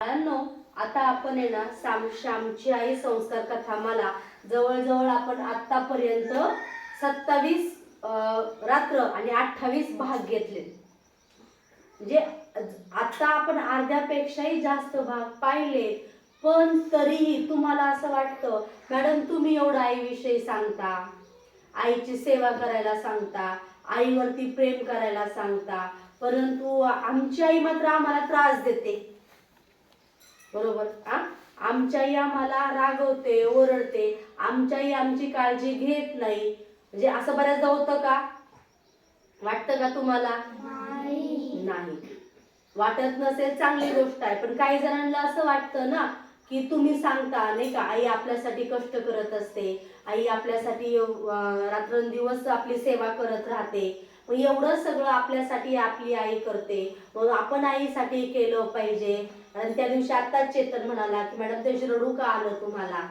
बाळांनो आता आपण आहे ना साम श्यामची आई संस्कार कथामाला जवळजवळ आपण आतापर्यंत सत्तावीस रात्र आणि अठ्ठावीस भाग घेतले. म्हणजे आता आपण अर्ध्यापेक्षाही जास्त भाग पाहिले पण तरीही तुम्हाला असं वाटतं मॅडम तुम्ही एवढं आईविषयी सांगता आईची सेवा करायला सांगता आईवरती प्रेम करायला सांगता परंतु आमची आई मात्र आम्हाला त्रास देते. बरोबर? आ आमची आई आम्हाला रागवते ओरडते. आमची आई आमची काळजी घेत नाही. म्हणजे असं बऱ्याचदा होतं का? वाटतं का तुम्हाला? नाही. वाटत नसेल चांगली गोष्ट आहे. पण काही जणांना असं वाटतं ना की तुम्ही सांगता नाही का? आई आपल्यासाठी कष्ट करत असते. आई आपल्यासाठी रात्रंदिवस आपली सेवा करत राहते. मग एवढं सगळं आपल्यासाठी आपली आई करते. मग आपण आईसाठी केलं पाहिजे. आणि त्या दिवशी आताच चेतन म्हणाला की मॅडम त्याशी रडू का आलं तुम्हाला?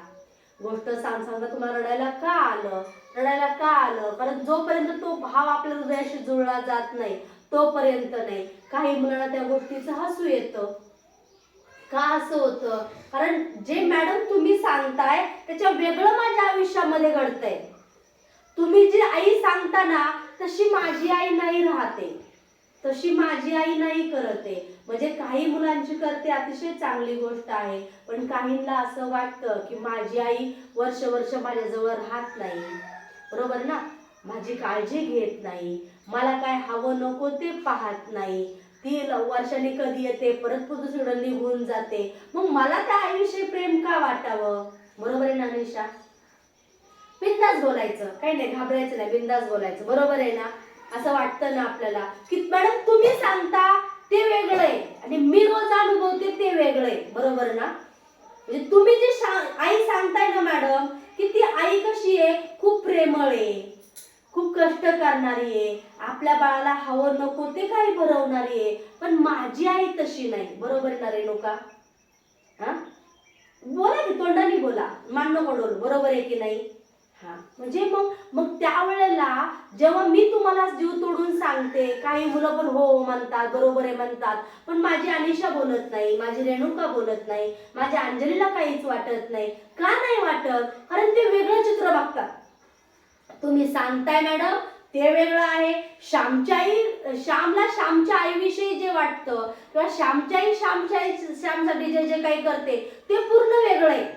गोष्ट सांग सांगता तुम्हाला रडायला का आलं? रडायला का आलं? कारण जोपर्यंत तो भाव आपल्या हृदयाशी जुळला जात नाही तोपर्यंत नाही. काही मुलांना त्या गोष्टीचं हसू येतं. का असं होतं? कारण जे मॅडम तुम्ही सांगताय त्याच्या वेगळं माझ्या आयुष्यामध्ये घडतंय. तुम्ही जी आई सांगता ना तशी माझी आई नाही राहते. तशी माझी आई नाही करते. म्हणजे काही मुलांची करते अतिशय चांगली गोष्ट आहे. पण काहींना असं वाटतं की माझी आई वर्ष वर्ष माझ्याजवळ राहत नाही. बरोबर ना? माझी काळजी घेत नाही. मला काय हवं नको ते पाहत नाही. ती वर्षाने कधी येते परत पुढे निघून जाते. मग मला त्या आईविषयी प्रेम का वाटावं? बरोबर आहे ना निशा बिंदास बोलायचं. काही नाही घाबरायचं नाही बिंदास बोलायचं. बरोबर आहे ना? असं वाटतं ना आपल्याला? की मॅडम तुम्ही सांगता ते वेगळं आहे. आणि मी रोज अनुभवते ते वेगळं आहे. बरोबर ना? म्हणजे तुम्ही जे शा- आई सांगताय ना मॅडम की ती आई कशी आहे? खूप प्रेमळ आहे. खूप कष्ट करणारी आहे. आपल्या बाळाला हवं नको ते काही भरवणारी आहे. पण माझी आई तशी नाही. बरोबर ना रेणुका? हा? बोला की तोंडाने बोला. मान्य कडोल बरोबर आहे की नाही? हा. म्हणजे मग मग त्यावेळेला जेव्हा मी तुम्हाला जीव तोडून सांगते काही मुलं पण हो, हो म्हणतात बरोबर आहे म्हणतात पण माझी अनिशा बोलत नाही माझी रेणुका बोलत नाही माझ्या अंजलीला काहीच वाटत नाही. का नाही वाटत? कारण ते वेगळं चित्र बघतात. तुम्ही सांगताय मॅडम ते वेगळं आहे. श्यामच्याही आई श्यामला श्यामच्या आईविषयी जे वाटतं किंवा श्यामच्या आई श्यामच्या आई श्यामसाठी जे जे काही करते ते पूर्ण वेगळं आहे.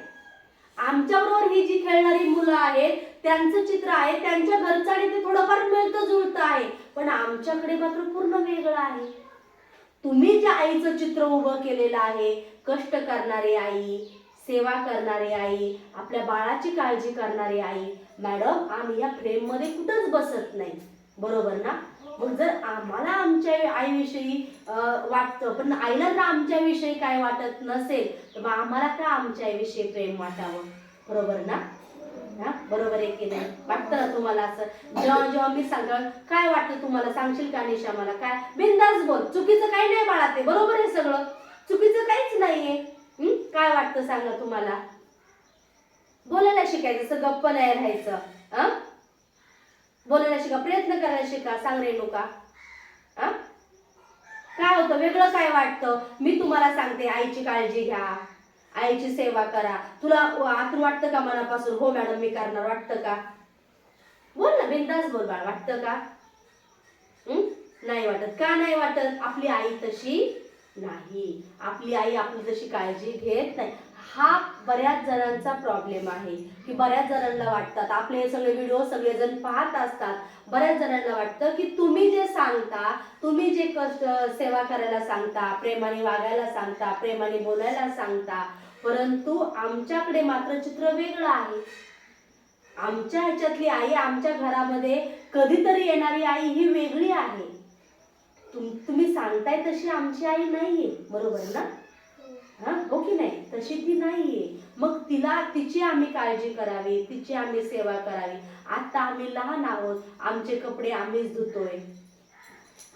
आमच्याबरोबर ही जी खेळणारी मुलं आहेत त्यांचं चित्र आहे त्यांच्या घरचं आणि ते थोडंफार मिळतं जुळतं आहे. पण आमच्याकडे मात्र पूर्ण वेगळं आहे. तुम्ही ज्या आईचं चित्र उभं केलेलं आहे कष्ट करणारी आई सेवा करणारी आई आपल्या बाळाची काळजी करणारी आई मॅडम आम्ही या फ्रेममध्ये कुठंच बसत नाही. बरोबर ना? मग जर आम्हाला आमच्या आईविषयी वाटतं पण आईला जर आमच्याविषयी काय वाटत नसेल तर मग आम्हाला का आमच्या आईविषयी प्रेम वाटावं. बरोबर ना? हा? बरोबर आहे की नाही? वाटतं ना तुम्हाला असं? जेव्हा जेव्हा मी सांगाल काय वाटतं तुम्हाला? सांगशील का निशा मला? काय? बिंदास बोल. चुकीचं काही नाही बाळा ते. बरोबर आहे सगळं. चुकीचं काहीच नाहीये. काय वाटतं सांगा तुम्हाला? बोलायला शिकायचं. असं गप्प नाही राहायचं. बोलायला शिका. प्रयत्न करायला शिका. सांग रेणुका. अं? काय होतं? वेगळं काय वाटतं? मी तुम्हाला सांगते. आईची काळजी घ्या. आईची सेवा करा. तुला आतून वाटतं का मनापासून? हो मॅडम मी करणार. वाटतं का? बोल ना बिंदास बोल बाळ. वाटतं का? नाही वाटत. का नाही वाटत? आपली आई तशी नाही. आपली आई आपली जशी काळजी घेत नाही. हा बऱ्याच जणांचा प्रॉब्लेम आहे. की बऱ्याच जणांना वाटतात आपले हे सगळे व्हिडिओ सगळेजण पाहत असतात. बऱ्याच जणांना वाटतं की तुम्ही जे सांगता तुम्ही जे कष्ट सेवा करायला सांगता प्रेमाने वागायला सांगता प्रेमाने बोलायला सांगता परंतु आमच्याकडे मात्र चित्र वेगळं आहे. आमच्या ह्याच्यातली आई आमच्या घरामध्ये कधीतरी येणारी आई ही वेगळी आहे. तुम तुम्ही सांगताय तशी आमची आई नाहीये. बरोबर ना? हा? हो की नाही? तशी ती नाहीये. मग तिला तिची आम्ही काळजी करावी तिची आम्ही सेवा करावी. आता आम्ही लहान आहोत आमचे कपडे आम्हीच धुतोय.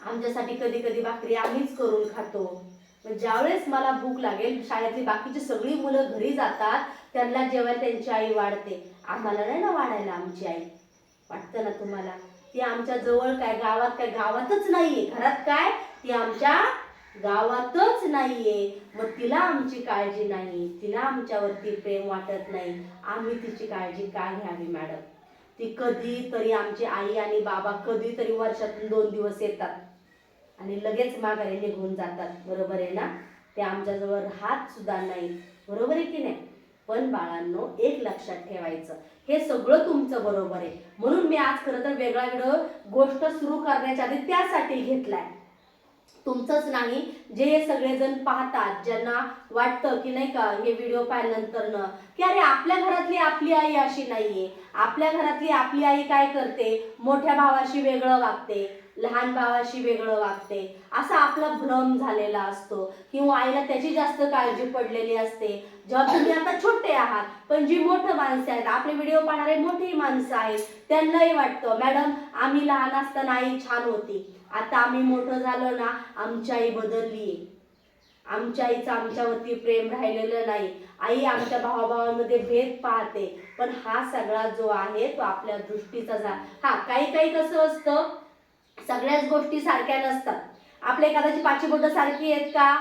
आमच्यासाठी कधी कधी भाकरी आम्हीच करून खातो. ज्यावेळेस मला भूक लागेल शाळेतली बाकीची सगळी मुलं घरी जातात त्यांना जेव्हा त्यांची आई वाढते. आम्हाला नाही ना वाढायला आमची आई. वाटतं ना तुम्हाला? ती आमच्या जवळ काय गावात काय गावातच नाहीये. घरात काय? ती आमच्या गावातच नाहीये. मग तिला आमची काळजी नाही. तिला आमच्यावरती प्रेम वाटत नाही. आम्ही तिची काळजी का घ्यावी मॅडम? ती कधी तरी आमची आई आणि बाबा कधीतरी वर्षातून दोन दिवस येतात. आणि लगेच माघारी निघून जातात. बरोबर आहे ना? ते आमच्याजवळ राहत सुद्धा नाही बरोबर आहे की नाही? पण बाळांनो एक लक्षात ठेवायचं. हे सगळं तुमचं बरोबर आहे. म्हणून मी आज खरं तर वेगळा वेगळं गोष्ट सुरू करण्याच्या आधी त्यासाठी घेतलाय. तुमचंच नाही जे सगळेजण पाहतात ज्यांना वाटतं की नाही का हे व्हिडिओ पाहिल्यानंतरनं की अरे आपल्या घरातली आपली आई अशी नाहीये. आपल्या घरातली आपली आई काय करते? मोठ्या भावाशी वेगळं वागते. लहान भावाशी वेगळं वागते. असा आपला भ्रम झालेला असतो. किंवा आईला त्याची जास्त काळजी पडलेली असते. जेव्हा तुम्ही आता छोटे आहात पण जी मोठं माणसं आहेत आपले व्हिडिओ पाहणारे मोठी माणसं आहेत त्यांनाही वाटतं मॅडम आम्ही लहान असताना आई छान होती. आता आम्ही मोठं झालो ना आमची आई बदलली आमच्या आईचं आमच्यावरती प्रेम राहिलेलं नाही. आई आमच्या भावाभावांमध्ये भेद पाहते. पण हा सगळा जो आहे तो आपल्या दृष्टीचा झाला हा काही काही कसं असतं? सगळ्याच गोष्टी सारख्या नसतात. आपल्या एखाद्याची पाची बोटं सारखी आहेत का?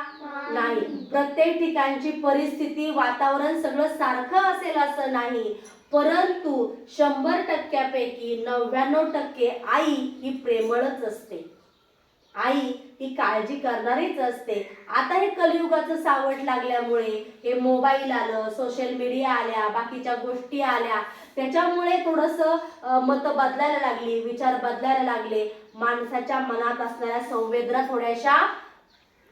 नाही. प्रत्येक ठिकाणची परिस्थिती वातावरण सगळं सारखं असेल असं नाही. परंतु शंभर टक्क्यापैकी नव्याण्णव टक्के आई ही प्रेमळच असते. आई ही काळजी करणारीच असते. आता हे कलियुगाचं सावट लागल्यामुळे हे मोबाईल आलं सोशल मीडिया आल्या बाकीच्या गोष्टी आल्या. त्याच्यामुळे थोडंसं मत मतं बदलायला लागली विचार बदलायला लागले. माणसाच्या मनात असणाऱ्या संवेदना थोड्याशा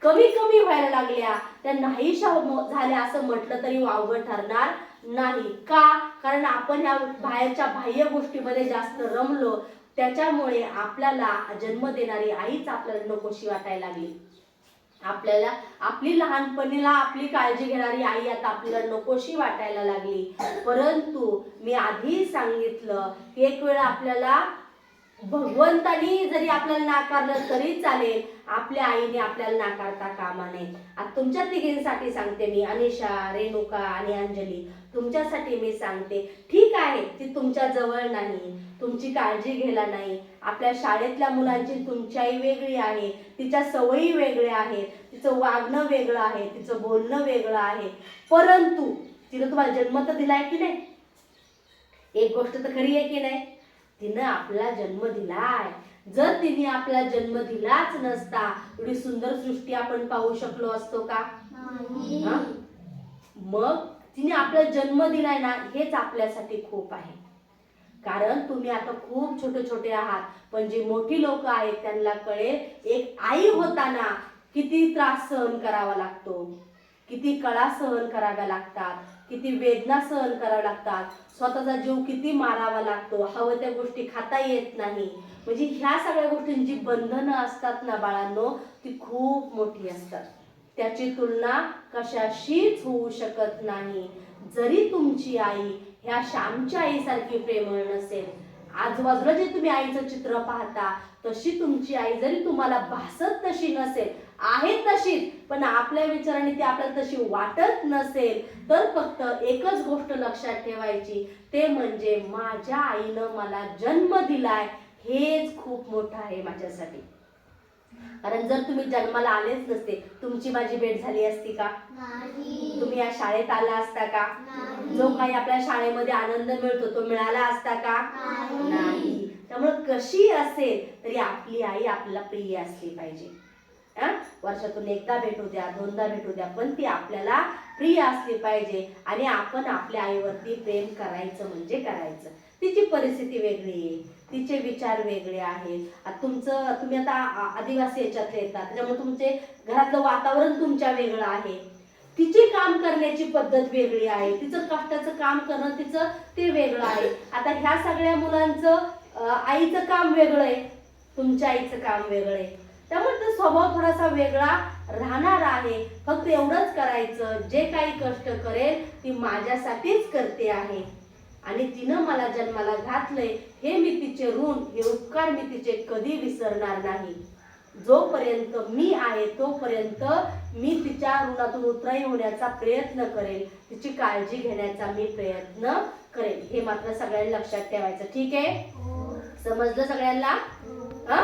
कमी कमी व्हायला लागल्या. त्या नाहीशा झाल्या असं म्हटलं तरी वावगं ठरणार नाही. का? कारण आपण ह्या बाहेरच्या बाह्य गोष्टीमध्ये जास्त रमलो त्याच्यामुळे आपल्याला जन्म देणारी आईच आपल्याला नकोशी वाटायला लागली. आपल्याला आपली लहानपणीला आपली काळजी घेणारी आई आता आपल्याला नकोशी वाटायला लागली. परंतु मी आधी सांगितलं की एक वेळ आपल्याला भगवंतानी जरी आपल्याला नाकारलं तरी चालेल आपल्या आईने आपल्याला नाकारता कामा नये. आता तुमच्या तिघींसाठी सांगते मी अनिशा रेणुका आणि अंजली. तुमच्यासाठी मी सांगते. ठीक आहे ती तुमच्या जवळ नाही. तुमची काळजी घ्यायला नाही. आपल्या शाळेतल्या मुलांची तुमची आई वेगळी आहे. तिच्या सवयी वेगळ्या आहेत. तिचं वागणं वेगळं आहे. तिचं बोलणं वेगळं आहे. परंतु तिनं तुम्हाला जन्म तर दिलाय की नाही? एक गोष्ट तर खरी आहे की नाही? तिनं आपला जन्म दिलाय. जर तिने आपला जन्म दिलाच नसता एवढी सुंदर सृष्टी आपण पाहू शकलो असतो का? मग? तिने आपला जन्म दिलाय ना हेच आपल्यासाठी खूप आहे. कारण तुम्ही आता खूप छोटे छोटे आहात पण जी मोठी लोक आहेत त्यांना कळेल एक आई होताना किती त्रास सहन करावा लागतो. किती कळा सहन कराव्या लागतात किती वेदना सहन कराव्या लागतात. स्वतःचा जीव किती मारावा लागतो हवं त्या गोष्टी खाता येत नाही. म्हणजे ह्या सगळ्या गोष्टींची बंधनं असतात ना बाळांनो ती खूप मोठी असतात. त्याची तुलना कशाशीच होऊ शकत नाही. जरी तुमची आई ह्या श्यामच्या आईसारखी प्रेमळ नसेल आजूबाजूला जे तुम्ही आईचं चित्र पाहता तशी तुमची आई जरी तुम्हाला भासत तशी नसेल आहे तशीच पण आपल्या विचाराने ती आपल्याला तशी वाटत नसेल तर फक्त एकच गोष्ट लक्षात ठेवायची ते म्हणजे माझ्या आईनं मला जन्म दिलाय हेच खूप मोठं आहे माझ्यासाठी. कारण जर तुम्ही जन्माला आलेच नसते तुमची माझी भेट झाली असती का? तुम्ही या शाळेत आला असता का? जो काही आपल्या शाळेमध्ये आनंद मिळतो तो मिळाला असता का? नाही. त्यामुळे कशी असेल तरी आपली आई आपल्याला प्रिय असली पाहिजे. अं? वर्षातून एकदा भेटू द्या दोनदा भेटू द्या पण ती आपल्याला प्रिय असली पाहिजे. आणि आपण आपल्या आईवरती प्रेम करायचं म्हणजे करायचं. तिची परिस्थिती वेगळी आहे. तिचे विचार वेगळे आहेत. तुमचं तुम्ही आता आदिवासी याच्यातले येतात. त्याच्यामुळे तुमचे घरातलं वातावरण तुमच्या वेगळं आहे. तिची काम करण्याची पद्धत वेगळी आहे. तिचं कष्टाचं काम करणं तिचं ते वेगळं आहे. आता ह्या सगळ्या मुलांचं आईचं काम वेगळं आहे. तुमच्या आईचं काम वेगळं आहे. त्यामुळे तो स्वभाव थोडासा वेगळा राहणार आहे. फक्त एवढंच करायचं. जे काही कष्ट करेल ती माझ्यासाठीच करते आहे. आणि तिनं मला जन्माला घातलंय हे मी तिचे ऋण हे उपकार मी तिचे कधी विसरणार नाही. जोपर्यंत मी आहे तोपर्यंत मी तिच्या ऋणातून उतराई होण्याचा प्रयत्न करेल तिची काळजी घेण्याचा मी प्रयत्न करेल हे मात्र सगळ्यांनी लक्षात ठेवायचं. ठीक आहे? समजलं सगळ्यांना? हा?